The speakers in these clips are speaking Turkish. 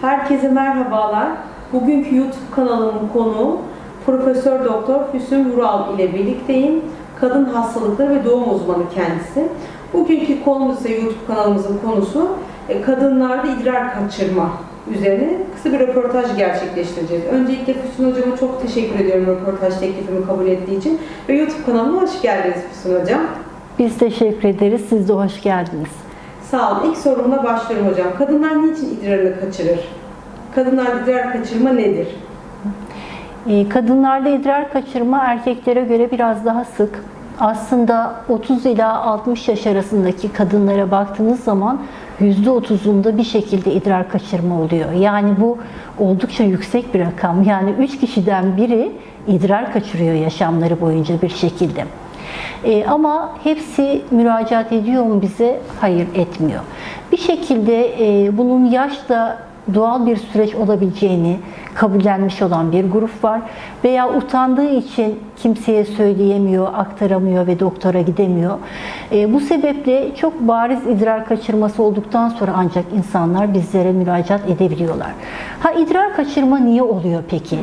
Herkese merhabalar. Bugünkü YouTube kanalımın konuğu Profesör Doktor Hüsnü Vural ile birlikteyim. Kadın hastalıkları ve doğum uzmanı kendisi. Bugünkü konumuz ise YouTube kanalımızın konusu e, kadınlarda idrar kaçırma üzerine kısa bir röportaj gerçekleştireceğiz. Öncelikle Füsun Hocama çok teşekkür ediyorum röportaj teklifimi kabul ettiği için ve YouTube kanalıma hoş geldiniz Füsun Hocam. Biz teşekkür ederiz. Siz de hoş geldiniz. Sağ olun. İlk sorumla başlıyorum hocam. Kadınlar niçin idrarını kaçırır? Kadınlar idrar kaçırma nedir? Ee, Kadınlarda idrar kaçırma erkeklere göre biraz daha sık. Aslında 30 ila 60 yaş arasındaki kadınlara baktığınız zaman %30'unda bir şekilde idrar kaçırma oluyor. Yani bu oldukça yüksek bir rakam. Yani 3 kişiden biri idrar kaçırıyor yaşamları boyunca bir şekilde. Ee, ama hepsi müracaat ediyor mu bize? Hayır etmiyor. Bir şekilde e, bunun yaşla doğal bir süreç olabileceğini kabullenmiş olan bir grup var veya utandığı için kimseye söyleyemiyor, aktaramıyor ve doktora gidemiyor. E, bu sebeple çok bariz idrar kaçırması olduktan sonra ancak insanlar bizlere müracaat edebiliyorlar. Ha idrar kaçırma niye oluyor peki?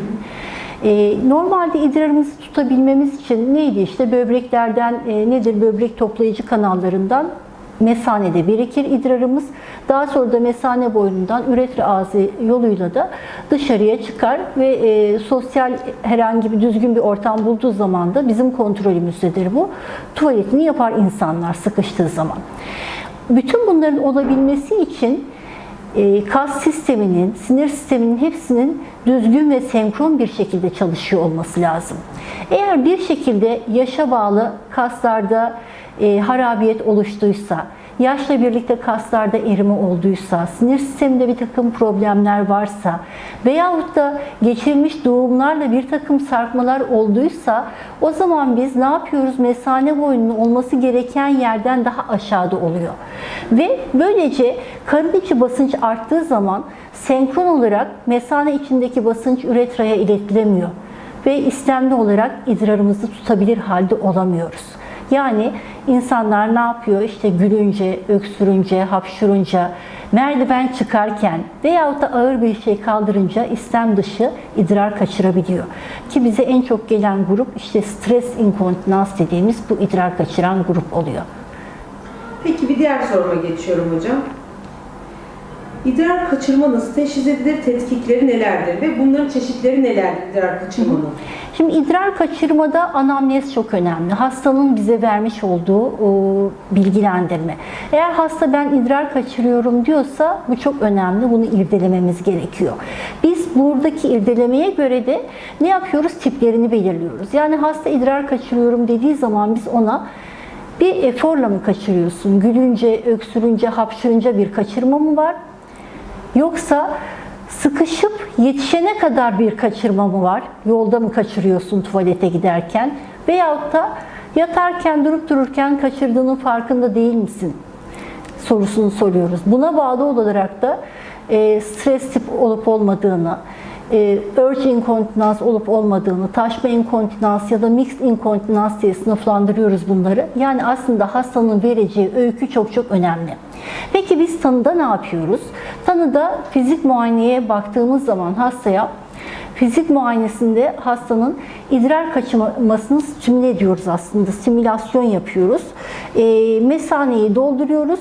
E, normalde idrarımızı tutabilmemiz için neydi işte böbreklerden e, nedir böbrek toplayıcı kanallarından mesanede birikir idrarımız. Daha sonra da mesane boyundan üretre ağzı yoluyla da dışarıya çıkar ve e, sosyal herhangi bir düzgün bir ortam bulduğu zaman da bizim kontrolümüzdedir bu. Tuvaletini yapar insanlar sıkıştığı zaman. Bütün bunların olabilmesi için e, kas sisteminin, sinir sisteminin hepsinin düzgün ve senkron bir şekilde çalışıyor olması lazım. Eğer bir şekilde yaşa bağlı kaslarda e, harabiyet oluştuysa, yaşla birlikte kaslarda erime olduysa, sinir sisteminde bir takım problemler varsa veyahut da geçirmiş doğumlarla bir takım sarkmalar olduysa o zaman biz ne yapıyoruz? Mesane boyunun olması gereken yerden daha aşağıda oluyor. Ve böylece karın içi basınç arttığı zaman senkron olarak mesane içindeki basınç üretraya iletilemiyor ve istemli olarak idrarımızı tutabilir halde olamıyoruz. Yani insanlar ne yapıyor? İşte gülünce, öksürünce, hapşurunca, merdiven çıkarken veyahut da ağır bir şey kaldırınca istem dışı idrar kaçırabiliyor. Ki bize en çok gelen grup işte stres inkontinans dediğimiz bu idrar kaçıran grup oluyor. Peki bir diğer soruma geçiyorum hocam. İdrar kaçırma nasıl teşhis edilir? Tetkikleri nelerdir? Ve bunların çeşitleri nelerdir idrar kaçırmanın? Şimdi idrar kaçırmada anamnez çok önemli. Hastanın bize vermiş olduğu o, bilgilendirme. Eğer hasta ben idrar kaçırıyorum diyorsa bu çok önemli. Bunu irdelememiz gerekiyor. Biz buradaki irdelemeye göre de ne yapıyoruz? Tiplerini belirliyoruz. Yani hasta idrar kaçırıyorum dediği zaman biz ona bir eforla mı kaçırıyorsun? Gülünce, öksürünce, hapşırınca bir kaçırma mı var? Yoksa sıkışıp yetişene kadar bir kaçırma mı var? Yolda mı kaçırıyorsun tuvalete giderken? Veyahut da yatarken durup dururken kaçırdığının farkında değil misin? Sorusunu soruyoruz. Buna bağlı olarak da e, stres tip olup olmadığını, e, urge inkontinans olup olmadığını, taşma inkontinans ya da mixed inkontinans diye sınıflandırıyoruz bunları. Yani aslında hastanın vereceği öykü çok çok önemli. Peki biz tanıda ne yapıyoruz? Tanıda fizik muayeneye baktığımız zaman hastaya fizik muayenesinde hastanın idrar kaçırmasını stimüle ediyoruz aslında. Simülasyon yapıyoruz. E, mesaneyi dolduruyoruz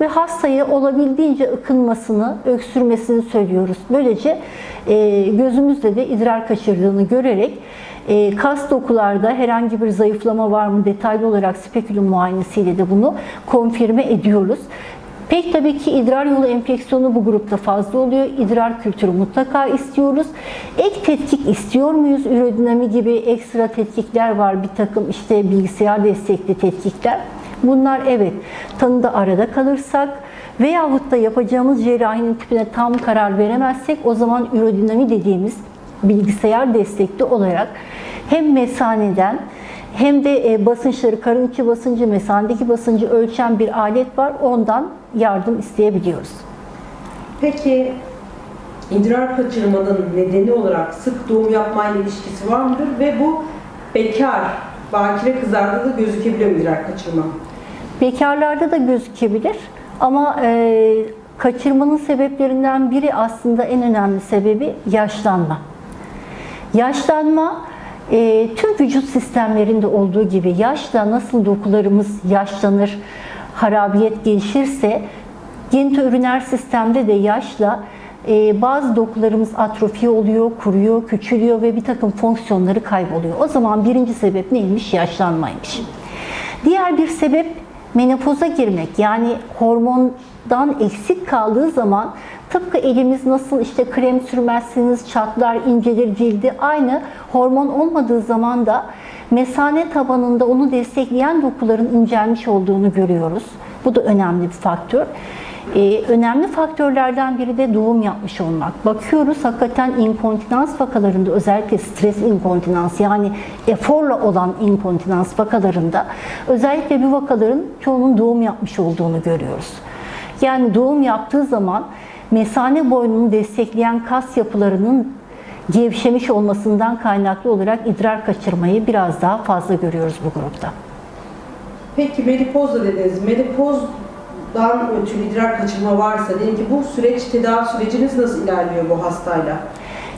ve hastaya olabildiğince ıkınmasını, öksürmesini söylüyoruz. Böylece e, gözümüzle de idrar kaçırdığını görerek e, kas dokularda herhangi bir zayıflama var mı detaylı olarak spekülüm muayenesiyle de bunu konfirme ediyoruz. Pek tabii ki idrar yolu enfeksiyonu bu grupta fazla oluyor. İdrar kültürü mutlaka istiyoruz. Ek tetkik istiyor muyuz? Ürodinami gibi ekstra tetkikler var. Bir takım işte bilgisayar destekli tetkikler. Bunlar evet tanıda arada kalırsak veyahut da yapacağımız cerrahinin tipine tam karar veremezsek o zaman ürodinami dediğimiz bilgisayar destekli olarak hem mesaneden hem de e, basınçları, karın içi basıncı, mesanedeki basıncı ölçen bir alet var. Ondan yardım isteyebiliyoruz. Peki idrar kaçırmanın nedeni olarak sık doğum yapmayla ilişkisi var mıdır? Ve bu bekar, bakire kızlarda da gözükebiliyor mu idrar kaçırma? Bekarlarda da gözükebilir ama e, kaçırmanın sebeplerinden biri aslında en önemli sebebi yaşlanma. Yaşlanma e, tüm vücut sistemlerinde olduğu gibi yaşla nasıl dokularımız yaşlanır, harabiyet gelişirse genitoüriner sistemde de yaşla e, bazı dokularımız atrofi oluyor, kuruyor, küçülüyor ve bir takım fonksiyonları kayboluyor. O zaman birinci sebep neymiş? Yaşlanmaymış. Diğer bir sebep menopoza girmek. Yani hormondan eksik kaldığı zaman tıpkı elimiz nasıl işte krem sürmezseniz çatlar, incelir cildi aynı hormon olmadığı zaman da mesane tabanında onu destekleyen dokuların incelmiş olduğunu görüyoruz. Bu da önemli bir faktör. Ee, önemli faktörlerden biri de doğum yapmış olmak. Bakıyoruz hakikaten inkontinans vakalarında özellikle stres inkontinans yani eforla olan inkontinans vakalarında özellikle bu vakaların çoğunun doğum yapmış olduğunu görüyoruz. Yani doğum yaptığı zaman mesane boynunu destekleyen kas yapılarının gevşemiş olmasından kaynaklı olarak idrar kaçırmayı biraz daha fazla görüyoruz bu grupta. Peki menopoz da dediniz. Menopozdan ötürü idrar kaçırma varsa diyelim ki bu süreç, tedavi süreciniz nasıl ilerliyor bu hastayla?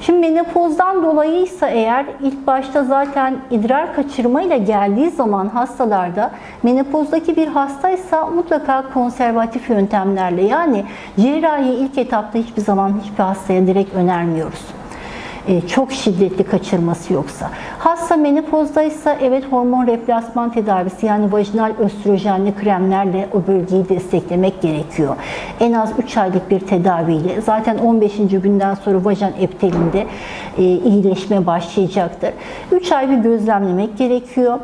Şimdi menopozdan dolayıysa eğer ilk başta zaten idrar kaçırmayla geldiği zaman hastalarda menopozdaki bir hastaysa mutlaka konservatif yöntemlerle yani cerrahi ilk etapta hiçbir zaman hiçbir hastaya direkt önermiyoruz. Ee, çok şiddetli kaçırması yoksa. Hasta menopozdaysa evet hormon replasman tedavisi yani vajinal östrojenli kremlerle o bölgeyi desteklemek gerekiyor. En az 3 aylık bir tedaviyle zaten 15. günden sonra vajen epitelinde e, iyileşme başlayacaktır. 3 ay bir gözlemlemek gerekiyor.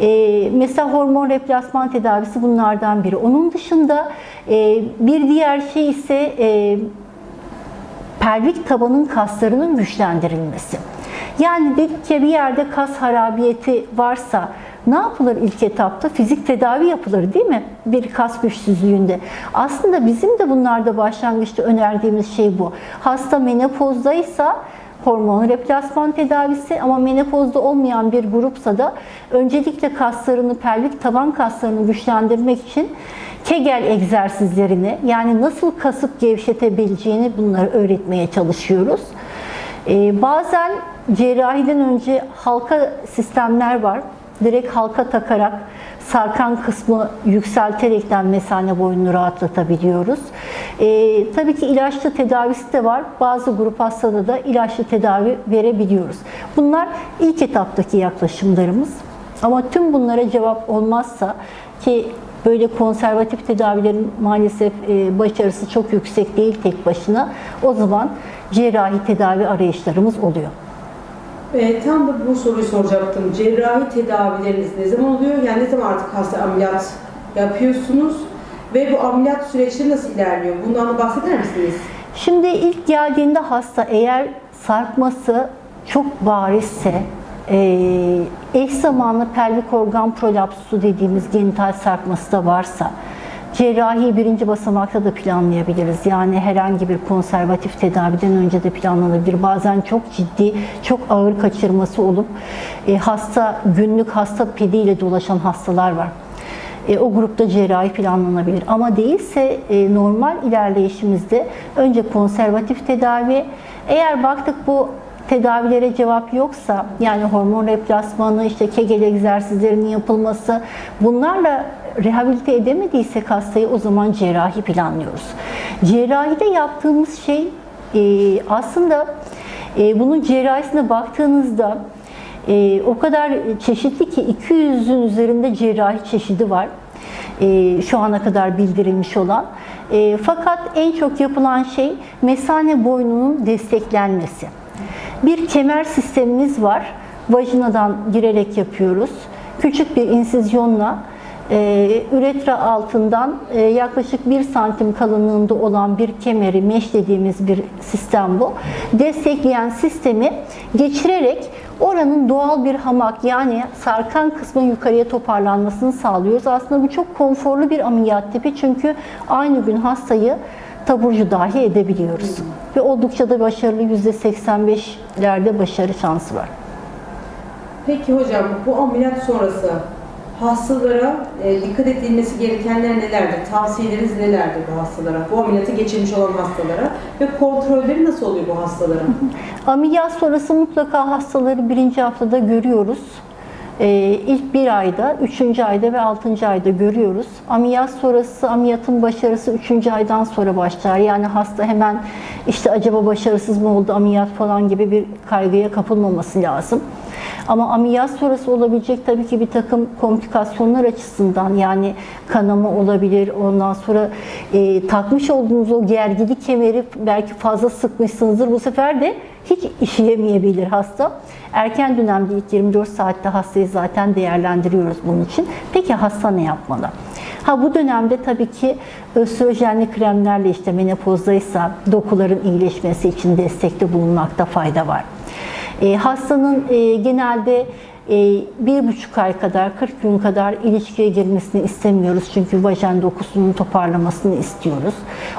E, mesela hormon replasman tedavisi bunlardan biri. Onun dışında e, bir diğer şey ise e, pelvik tabanın kaslarının güçlendirilmesi. Yani ki bir yerde kas harabiyeti varsa ne yapılır ilk etapta? Fizik tedavi yapılır değil mi? Bir kas güçsüzlüğünde. Aslında bizim de bunlarda başlangıçta önerdiğimiz şey bu. Hasta menopozdaysa hormon replasman tedavisi ama menopozda olmayan bir grupsa da öncelikle kaslarını, pelvik taban kaslarını güçlendirmek için Kegel egzersizlerini yani nasıl kasıp gevşetebileceğini bunları öğretmeye çalışıyoruz. Ee, bazen cerrahiden önce halka sistemler var. Direkt halka takarak sarkan kısmı yükselterekten mesane boynunu rahatlatabiliyoruz. Ee, tabii ki ilaçlı tedavisi de var. Bazı grup hastada da ilaçlı tedavi verebiliyoruz. Bunlar ilk etaptaki yaklaşımlarımız. Ama tüm bunlara cevap olmazsa ki böyle konservatif tedavilerin maalesef e, başarısı çok yüksek değil tek başına. O zaman cerrahi tedavi arayışlarımız oluyor. E, tam da bu soruyu soracaktım. Cerrahi tedavileriniz ne zaman oluyor? Yani ne zaman artık hasta ameliyat yapıyorsunuz? Ve bu ameliyat süreçleri nasıl ilerliyor? Bundan da bahseder misiniz? Şimdi ilk geldiğinde hasta eğer sarkması çok barizse, eş zamanlı pelvik organ prolapsu dediğimiz genital sarkması da varsa, cerrahi birinci basamakta da planlayabiliriz. Yani herhangi bir konservatif tedaviden önce de planlanabilir. Bazen çok ciddi, çok ağır kaçırması olup e, hasta günlük hasta pediyle dolaşan hastalar var. E, o grupta cerrahi planlanabilir. Ama değilse e, normal ilerleyişimizde önce konservatif tedavi, eğer baktık bu tedavilere cevap yoksa yani hormon replasmanı, işte kegel egzersizlerinin yapılması bunlarla rehabilite edemediysek hastayı o zaman cerrahi planlıyoruz. Cerrahide yaptığımız şey e, aslında e, bunun cerrahisine baktığınızda e, o kadar çeşitli ki 200'ün üzerinde cerrahi çeşidi var. şu ana kadar bildirilmiş olan. fakat en çok yapılan şey mesane boynunun desteklenmesi. Bir kemer sistemimiz var. Vajinadan girerek yapıyoruz. Küçük bir insizyonla e, üretra altından e, yaklaşık 1 santim kalınlığında olan bir kemeri mesh dediğimiz bir sistem bu. Destekleyen sistemi geçirerek oranın doğal bir hamak yani sarkan kısmın yukarıya toparlanmasını sağlıyoruz. Aslında bu çok konforlu bir ameliyat tipi çünkü aynı gün hastayı taburcu dahi edebiliyoruz. Ve oldukça da başarılı %85'lerde başarı şansı var. Peki hocam bu ameliyat sonrası hastalara e, dikkat edilmesi gerekenler nelerdir? Tavsiyeleriniz nelerdir bu hastalara? Bu ameliyatı geçirmiş olan hastalara ve kontrolleri nasıl oluyor bu hastaların? Ameliyat sonrası mutlaka hastaları birinci haftada görüyoruz. Ee, ilk bir ayda, üçüncü ayda ve altıncı ayda görüyoruz. Ameliyat sonrası, ameliyatın başarısı üçüncü aydan sonra başlar. Yani hasta hemen işte acaba başarısız mı oldu ameliyat falan gibi bir kaygıya kapılmaması lazım. Ama ameliyat sonrası olabilecek tabii ki bir takım komplikasyonlar açısından yani kanama olabilir. Ondan sonra e, takmış olduğunuz o gergili kemeri belki fazla sıkmışsınızdır. Bu sefer de hiç işleyemeyebilir hasta. Erken dönemde ilk 24 saatte hastayı zaten değerlendiriyoruz bunun için. Peki hasta ne yapmalı? Ha bu dönemde tabii ki östrojenli kremlerle işte menopozdaysa dokuların iyileşmesi için destekte bulunmakta fayda var. E, hastanın e, genelde e, bir buçuk ay kadar, 40 gün kadar ilişkiye girmesini istemiyoruz. Çünkü vajen dokusunun toparlamasını istiyoruz.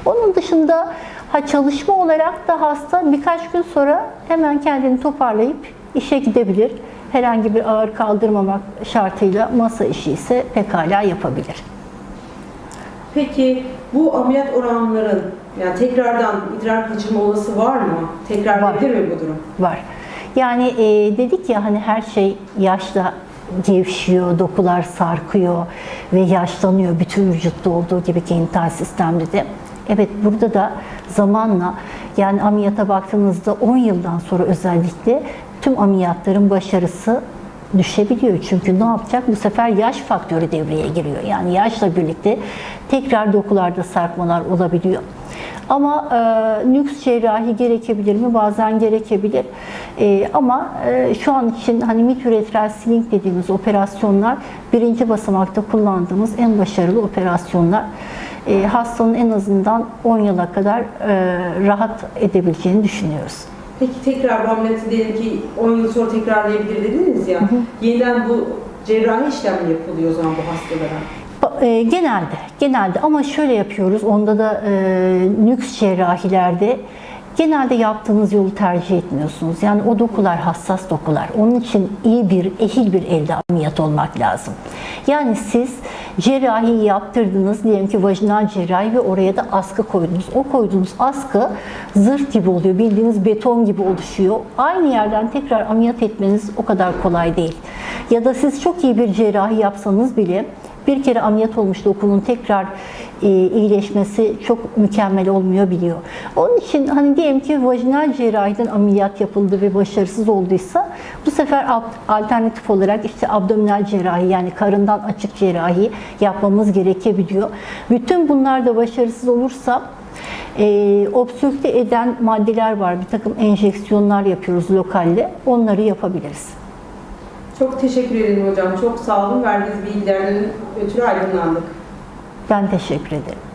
Onun dışında ha çalışma olarak da hasta birkaç gün sonra hemen kendini toparlayıp işe gidebilir. Herhangi bir ağır kaldırmamak şartıyla masa işi ise pekala yapabilir. Peki bu ameliyat oranların yani tekrardan idrar kaçırma olası var mı? Tekrar Var. mi bu durum? var. Yani e, dedik ya hani her şey yaşla gevşiyor, dokular sarkıyor ve yaşlanıyor bütün vücutta olduğu gibi genital sistemde de. Evet burada da zamanla yani ameliyata baktığınızda 10 yıldan sonra özellikle tüm ameliyatların başarısı düşebiliyor. Çünkü ne yapacak? Bu sefer yaş faktörü devreye giriyor. Yani yaşla birlikte tekrar dokularda sarkmalar olabiliyor. Ama e, nüks cerrahi gerekebilir mi? Bazen gerekebilir. E, ama e, şu an için hani mitüretral sling dediğimiz operasyonlar birinci basamakta kullandığımız en başarılı operasyonlar. E, hastanın en azından 10 yıla kadar e, rahat edebileceğini düşünüyoruz. Peki tekrar bu ameliyatı diyelim ki 10 yıl sonra tekrarlayabilir dediniz ya. Yeniden bu cerrahi işlem yapılıyor o zaman bu hastalara? E, Genelde, genelde ama şöyle yapıyoruz. Onda da e, nüks cerrahilerde genelde yaptığınız yolu tercih etmiyorsunuz. Yani o dokular hassas dokular. Onun için iyi bir, ehil bir elde ameliyat olmak lazım. Yani siz cerrahi yaptırdınız, diyelim ki vajinal cerrahi ve oraya da askı koydunuz. O koyduğunuz askı zırh gibi oluyor, bildiğiniz beton gibi oluşuyor. Aynı yerden tekrar ameliyat etmeniz o kadar kolay değil. Ya da siz çok iyi bir cerrahi yapsanız bile bir kere ameliyat olmuş dokunun tekrar e, iyileşmesi çok mükemmel olmuyor biliyor. Onun için hani diyelim ki vajinal cerrahiden ameliyat yapıldı ve başarısız olduysa bu sefer al- alternatif olarak işte abdominal cerrahi yani karından açık cerrahi yapmamız gerekebiliyor. Bütün bunlar da başarısız olursa e, obstrükte eden maddeler var. Bir takım enjeksiyonlar yapıyoruz lokalde. Onları yapabiliriz. Çok teşekkür ederim hocam. Çok sağ olun. Verdiğiniz bilgilerden ötürü aydınlandık. Ben teşekkür ederim.